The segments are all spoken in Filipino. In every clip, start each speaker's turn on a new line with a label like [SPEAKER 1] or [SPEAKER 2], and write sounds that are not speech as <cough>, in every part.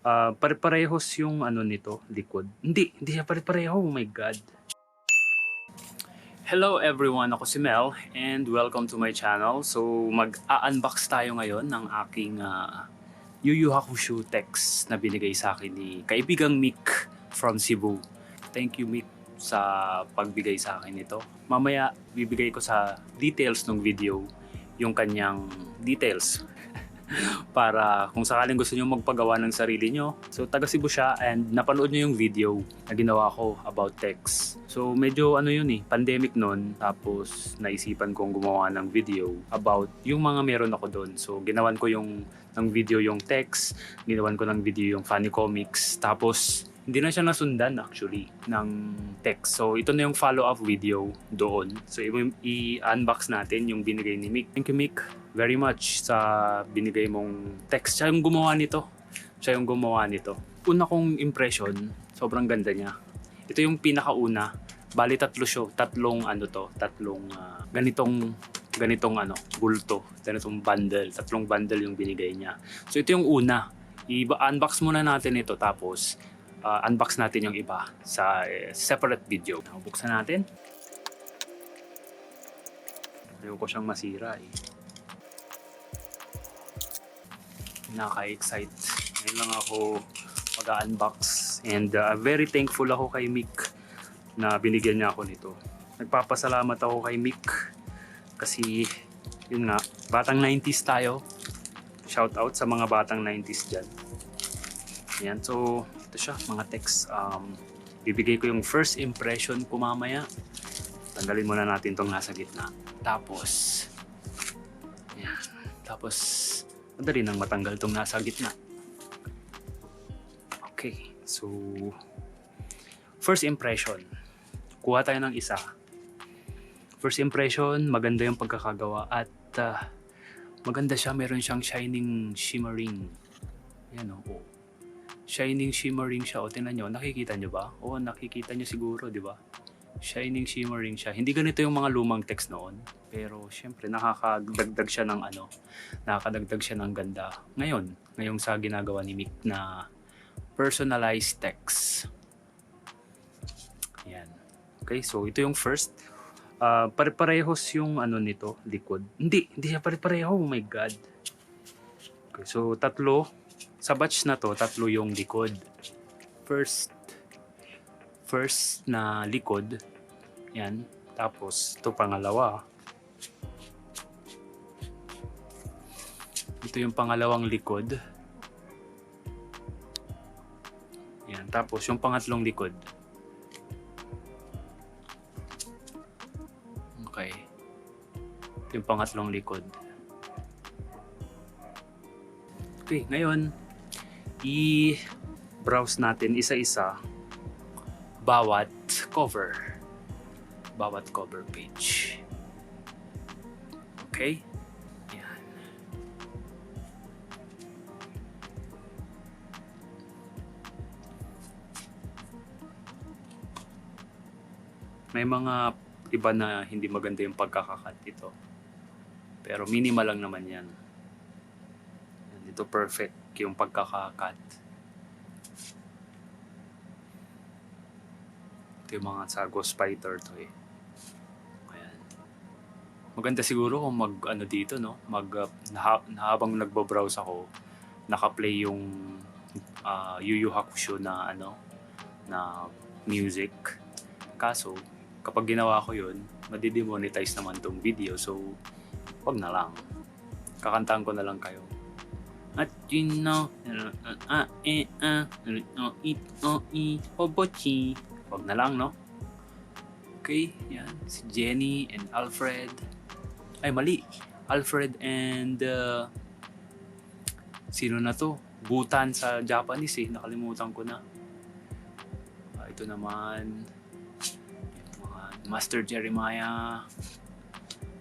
[SPEAKER 1] Ah, pare-parehos yung ano nito, likod. Hindi, hindi siya pare-pareho. Oh my God. Hello everyone, ako si Mel and welcome to my channel. So mag-unbox tayo ngayon ng aking uh, Yu Yu Hakusho text na binigay sa akin ni kaibigang Mick from Cebu. Thank you Mick sa pagbigay sa akin nito. Mamaya bibigay ko sa details ng video yung kanyang details <laughs> para kung sakaling gusto nyo magpagawa ng sarili nyo. So, taga Cebu siya and napanood nyo yung video na ginawa ko about text. So, medyo ano yun eh, pandemic nun. Tapos, naisipan kong gumawa ng video about yung mga meron ako doon. So, ginawan ko yung ng video yung text, ginawan ko ng video yung funny comics. Tapos, hindi na siya nasundan actually ng text. So, ito na yung follow-up video doon. So, i-unbox natin yung binigay ni Mick. Thank you, Mick, very much sa binigay mong text. Siya yung gumawa nito. Siya yung gumawa nito. Una kong impression, sobrang ganda niya. Ito yung pinakauna. Bali tatlo siya, tatlong ano to, tatlong ah, ganitong ganitong ano, bulto, ganitong bundle, tatlong bundle yung binigay niya. So ito yung una. I-unbox muna natin ito tapos uh, unbox natin yung iba sa eh, separate video. Buksan natin. Ayoko siyang masira eh. Naka-excite. Ngayon lang ako mag-unbox. And uh, very thankful ako kay Mick na binigyan niya ako nito. Nagpapasalamat ako kay Mick kasi yun nga, batang 90s tayo. Shout out sa mga batang 90s dyan. Yan, so ito siya, mga text. Um, bibigay ko yung first impression ko mamaya. Tanggalin muna natin tong nasa gitna. Tapos, yan. Tapos, madali nang matanggal tong nasa gitna. Okay, so, first impression. Kuha tayo ng isa. First impression, maganda yung pagkakagawa at ah, maganda siya. Meron siyang shining, shimmering. Yan o. Oh shining shimmering siya. O, tinan nyo, nakikita nyo ba? O, nakikita nyo siguro, di ba? Shining shimmering siya. Hindi ganito yung mga lumang text noon. Pero, syempre, nakakadagdag siya ng ano, nakakadagdag siya ng ganda. Ngayon, ngayong sa ginagawa ni Mick na personalized text. Yan. Okay, so ito yung first. Ah, pare-parehos yung ano nito, likod. Hindi, hindi siya pare-pareho. Oh my God. Okay, so tatlo, sa batch na to, tatlo yung likod. First, first na likod, yan. Tapos, ito pangalawa. Ito yung pangalawang likod. Yan. Tapos, yung pangatlong likod. Okay. Yung pangatlong likod. Okay, ngayon, i-browse natin isa-isa bawat cover. Bawat cover page. Okay? Yan. May mga iba na hindi maganda yung pagkakakat ito. Pero minimal lang naman yan. Ito perfect yung pagkakakat. Ito yung mga sa Ghost Fighter to eh. Ayan. Maganda siguro kung mag ano dito no, mag uh, naha- habang nagbo-browse ako, naka-play yung uh, Yu Yu Hakusho na ano na music. Kaso kapag ginawa ko yun, madidemonetize naman tong video. So, wag na lang. Kakantahan ko na lang kayo. At you know, ah, eh, ah, no, it, no, i, obochi. Wag na lang, no? Okay, yan. Si Jenny and Alfred. Ay, mali. Alfred and, uh, sino na to? Butan sa Japanese eh. Nakalimutan ko na. Ah, ito naman, mga Master Jeremiah,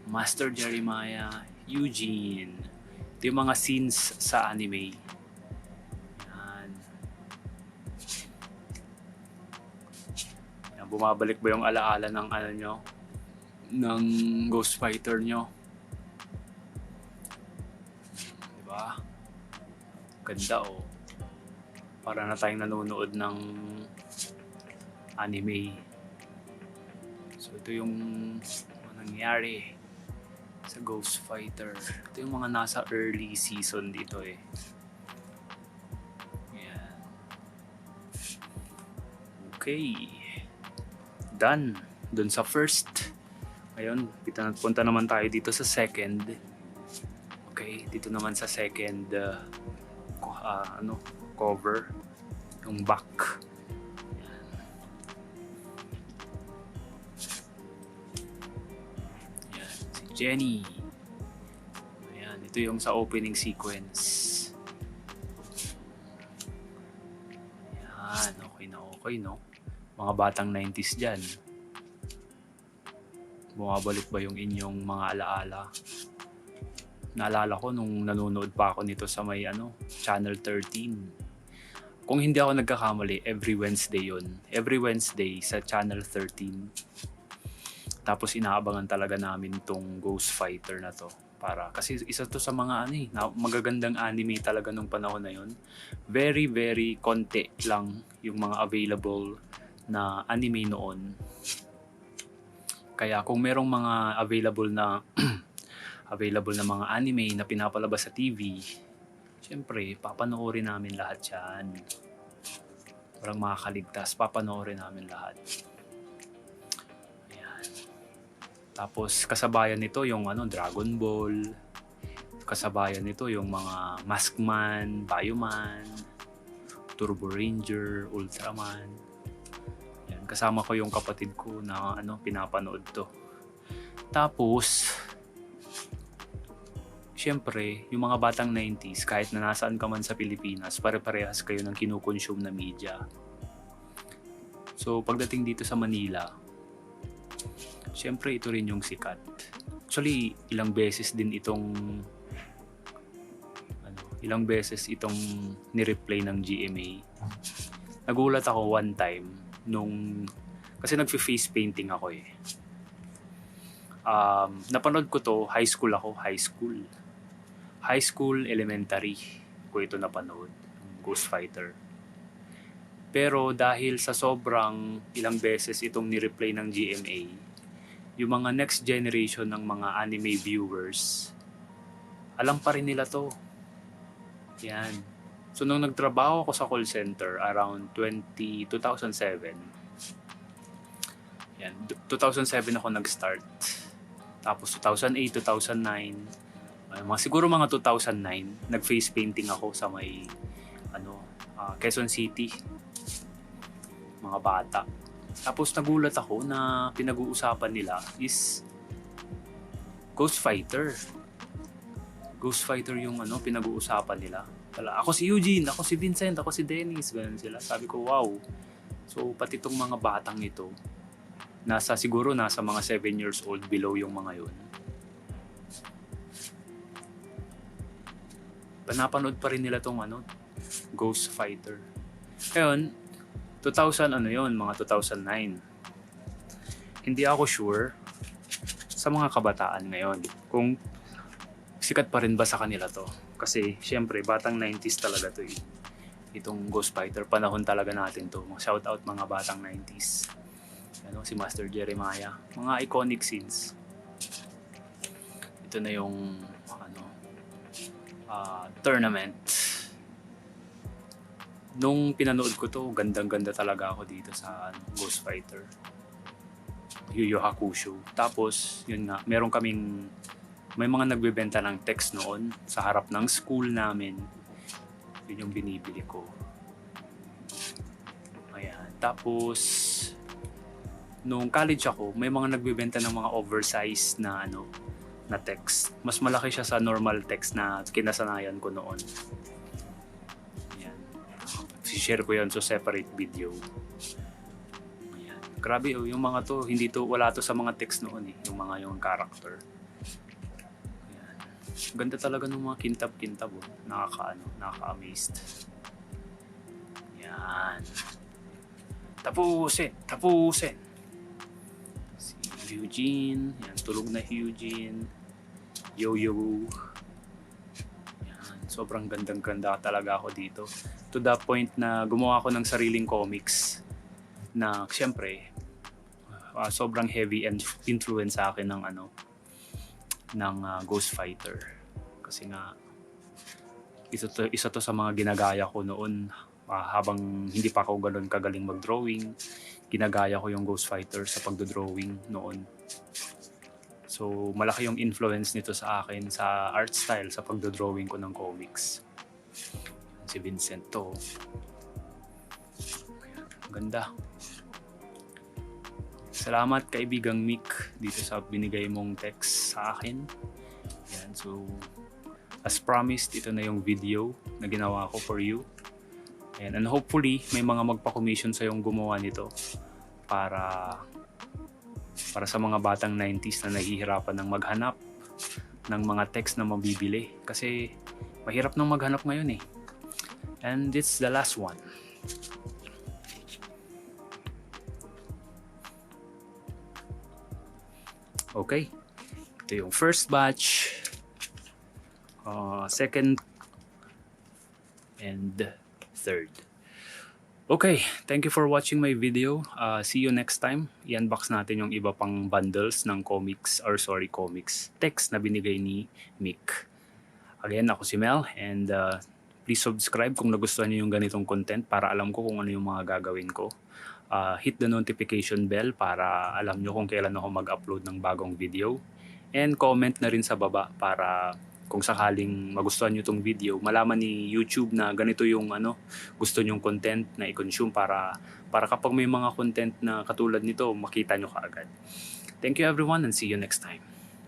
[SPEAKER 1] Master Jeremiah, Eugene. Ito yung mga scenes sa anime. Yan. Yan, bumabalik ba yung alaala ng ano nyo? Ng Ghost Fighter nyo? Diba? Ganda oh. Para na tayong nanonood ng anime. So ito yung nangyari sa Ghost Fighter. Ito yung mga nasa early season dito eh. Yan. Okay. Done. Dun sa first. Ngayon, pita- punta naman tayo dito sa second. Okay, dito naman sa second uh, ah, ano, cover. Yung back. Jenny. Ayan, ito yung sa opening sequence. Yan, okay na okay, no? Mga batang 90s dyan. Bumabalik ba yung inyong mga alaala? Naalala ko nung nanonood pa ako nito sa may ano, Channel 13. Kung hindi ako nagkakamali, every Wednesday yun. Every Wednesday sa Channel 13. Tapos inaabangan talaga namin tong Ghost Fighter na to. Para, kasi isa to sa mga ano eh, magagandang anime talaga nung panahon na yun. Very, very konti lang yung mga available na anime noon. Kaya kung merong mga available na <clears throat> available na mga anime na pinapalabas sa TV, syempre, papanoorin namin lahat yan. Walang makakaligtas, papanoorin namin lahat. Tapos kasabayan nito yung ano, Dragon Ball. Kasabayan nito yung mga Maskman, Bioman, Turbo Ranger, Ultraman. Yan, kasama ko yung kapatid ko na ano, pinapanood to. Tapos, syempre, yung mga batang 90s, kahit na nasaan ka man sa Pilipinas, pare-parehas kayo ng kinukonsume na media. So, pagdating dito sa Manila, syempre ito rin yung sikat. Actually, ilang beses din itong ano, ilang beses itong ni-replay ng GMA. Nagulat ako one time nung kasi nagfi-face painting ako eh. Um, napanood ko to, high school ako, high school. High school, elementary ko ito napanood, Ghost Fighter. Pero dahil sa sobrang ilang beses itong ni-replay ng GMA, yung mga next generation ng mga anime viewers, alam pa rin nila to. Yan. So nung nagtrabaho ako sa call center around 20, 2007, yan, 2007 ako nag-start. Tapos 2008, 2009, ay, mga siguro mga 2009, nag-face painting ako sa may ano, ah, Quezon City. Mga bata. Tapos nagulat ako na pinag-uusapan nila is Ghost Fighter. Ghost Fighter yung ano pinag-uusapan nila. Tala, ako si Eugene, ako si Vincent, ako si Dennis, ganun sila. Sabi ko, wow. So pati tong mga batang ito, nasa siguro nasa mga 7 years old below yung mga yun. Panapanood pa rin nila tong ano, Ghost Fighter. Ngayon, 2000 ano yun, mga 2009. Hindi ako sure sa mga kabataan ngayon kung sikat pa rin ba sa kanila to. Kasi syempre, batang 90s talaga to eh. Itong Ghost Fighter, panahon talaga natin to. Shout out mga batang 90s. Ano, si Master Jeremiah. Mga iconic scenes. Ito na yung ano, ah, tournament. Nung pinanood ko to, gandang-ganda talaga ako dito sa ano, Ghost Fighter. Yu Yu Hakusho. Tapos, yun nga, meron kaming may mga nagbebenta ng text noon sa harap ng school namin. Yun yung binibili ko. Ayan. Tapos, nung college ako, may mga nagbebenta ng mga oversized na ano, na text. Mas malaki siya sa normal text na kinasanayan ko noon. Ayan. share ko yan sa separate video. Ayan. Grabe oh, yung mga to, hindi to, wala to sa mga text noon eh, yung mga yung character. Ayan. Ganda talaga ng mga kintab-kintab oh. Nakaka, ano, nakaka-amazed. Yan. Tapusin, tapusin. Si Eugene, yan, tulog na Eugene. Yo-yo. Yan, sobrang gandang-ganda talaga ako dito. To the point na gumawa ako ng sariling comics na siyempre ah, sobrang heavy and influence sa akin ng ano ng ah, Ghost Fighter. Kasi nga isa to, isa to sa mga ginagaya ko noon ah, habang hindi pa ako ganun kagaling mag-drawing ginagaya ko yung Ghost Fighter sa pagdo-drawing noon. So malaki yung influence nito sa akin sa art style sa pagdo-drawing ko ng comics si Vincent to ang ganda Salamat kaibigang Mick dito sa binigay mong text sa akin. Yan, so as promised, ito na yung video na ginawa ko for you. And, and hopefully, may mga magpa-commission sa yung gumawa nito para para sa mga batang 90s na nahihirapan ng maghanap ng mga text na mabibili. Kasi mahirap nang maghanap ngayon eh. And it's the last one. Okay. Ito yung first batch. Uh, second. And third. Okay. Thank you for watching my video. Uh, see you next time. I-unbox natin yung iba pang bundles ng comics, or sorry, comics, text na binigay ni Mick. Again, ako si Mel and uh, please subscribe kung nagustuhan niyo yung ganitong content para alam ko kung ano yung mga gagawin ko. Uh, hit the notification bell para alam nyo kung kailan ako mag-upload ng bagong video. And comment na rin sa baba para kung sakaling magustuhan nyo itong video, malaman ni YouTube na ganito yung ano, gusto nyong content na i-consume para, para kapag may mga content na katulad nito, makita nyo kaagad. Thank you everyone and see you next time.